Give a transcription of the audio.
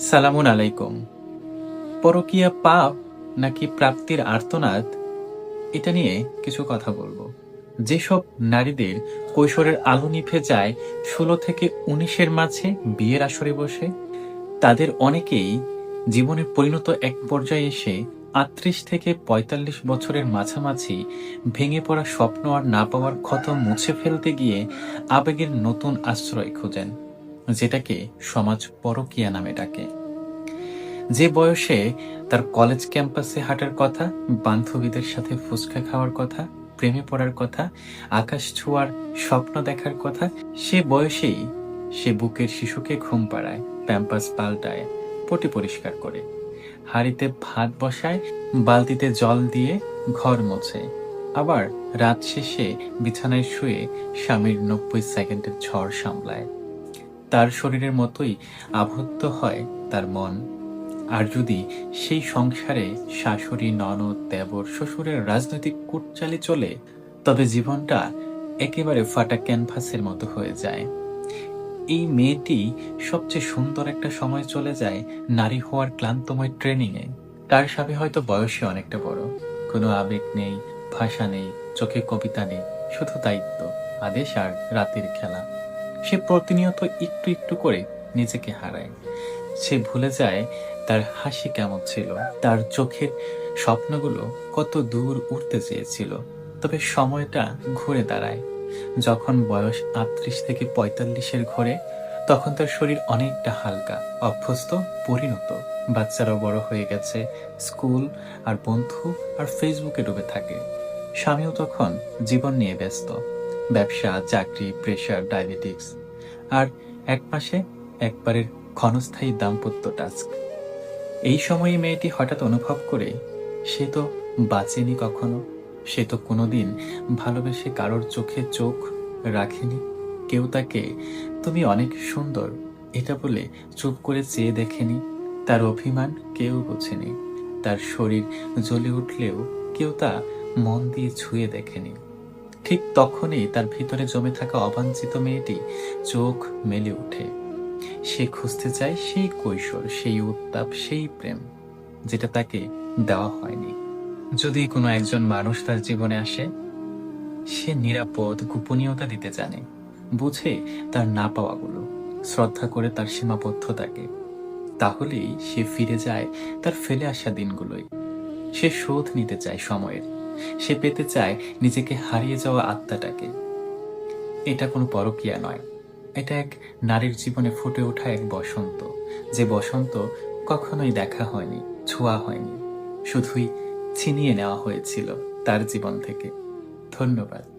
সালামুন আলাইকুম। পরকীয়া পাপ নাকি প্রাপ্তির আর্তনাদ? এটা নিয়ে কিছু কথা বলব। যেসব নারীদের কৈশোরের আলো নিভে যায়, ষোলো থেকে উনিশের মাঝে বিয়ের আসরে বসে, তাদের অনেকেই জীবনে পরিণত এক পর্যায়ে এসে আটত্রিশ থেকে পঁয়তাল্লিশ বছরের মাঝামাঝি ভেঙে পড়া স্বপ্ন আর না পাওয়ার ক্ষত মুছে ফেলতে গিয়ে আবেগের নতুন আশ্রয় খোঁজেন। যেটাকে সমাজ পরকীয়া নামে ডাকে। যে বয়সে তার কলেজ ক্যাম্পাসে হাঁটার কথা, বান্ধবীদের সাথে ফুচকা খাওয়ার কথা, প্রেমে পড়ার কথা, আকাশ ছোঁয়ার স্বপ্ন দেখার কথা, সে বয়সেই সে বুকের শিশুকে ঘুম পাড়ায়, প্যাম্পাস পাল্টায়, পটি পরিষ্কার করে। হাঁড়িতে ভাত বসায়, বালতিতে জল দিয়ে ঘর মোছে। আবার রাত শেষে বিছানায় শুয়ে স্বামীর নব্বই সেকেন্ডের ঝড় সামলায়। তার শরীরের মতোই আবদ্ধ হয় তার মন। আর যদি সেই সংসারে শাশুড়ি, ননদ, দেবর, শ্বশুরের রাজনৈতিক কুটচালি চলে, তবে জীবনটা একেবারে ফাটা ক্যানভাসের মতো হয়ে যায়। এই মেয়েটি সবচেয়ে সুন্দর একটা সময় চলে যায় নারী হওয়ার ক্লান্তময় ট্রেনিংয়ে। তার স্বামী হয়তো বয়সে অনেকটা বড়। কোনো আবেগ নেই, ভাষা নেই, চোখে কবিতা নেই, শুধু দায়িত্ব, আদেশ আর রাতের খেলা। সে প্রতিনিয়ত একটু একটু করে নিজেকে হারায়। সে ভুলে যায় তার হাসি কেমন ছিল, তার চোখের স্বপ্নগুলো কত দূর উঠতে চেয়েছিল। তবে সময়টা ঘুরে দাঁড়ায়। যখন বয়স আটত্রিশ থেকে পঁয়তাল্লিশের ঘরে, তখন তার শরীর অনেকটা হালকা, অভ্যস্ত, পরিণত। বাচ্চারাও বড় হয়ে গেছে, স্কুল আর বন্ধু আর ফেসবুকে ডুবে থাকে। স্বামীও তখন জীবন নিয়ে ব্যস্ত। ব্যবসা, চাকরি প্রেশার ডায়াবেটিক্স আর এক মাসে একবারের ক্ষণস্থায়ী দাম্পত্য টাস্ক এই সময়ে মেয়েটি হঠাৎ অনুভব করে, সে তো বাঁচেনি কখনো, সে তো কোনোদিন ভালোবেসে কারোর চোখে চোখ রাখেনি। কেউ তাকে, তুমি অনেক সুন্দর, এটা বলে চুপ করে চেয়ে দেখেনি, তার অভিমান কেউ বোঝেনি, তার শরীর জ্বলে উঠলেও কেউ তা মন দিয়ে ছুঁয়ে দেখেনি। ঠিক তখনই তার ভিতরে জমে থাকা অবাঞ্ছিত মেয়েটি চোখ মেলে ওঠে। সে খুঁজতে চায় সেই কৈশোর, সেই উত্তাপ, সেই প্রেম, যেটা তাকে দেওয়া হয়নি। যদি কোনো একজন মানুষ তার জীবনে আসে, সে নিরাপদ, গোপনীয়তা দিতে জানে, বুঝে তার না পাওয়াগুলো, শ্রদ্ধা করে তার সীমাবদ্ধতাকে। তাহলেই সে ফিরে যায় তার ফেলে আসা দিনগুলোই সে শোধ নিতে চায় সময়ের। সে পেতে চায় নিজেকে হারিয়ে যাওয়া আত্মাটাকে। এটা কোনো পরকিয়া নয়। এটা এক নারীর জীবনে ফুটে ওঠা এক বসন্ত, যে বসন্ত কখনোই দেখা হয়নি, ছোঁয়া হয়নি। শুধুই ছিনিয়ে নেওয়া হয়েছিল তার জীবন থেকে। ধন্যবাদ।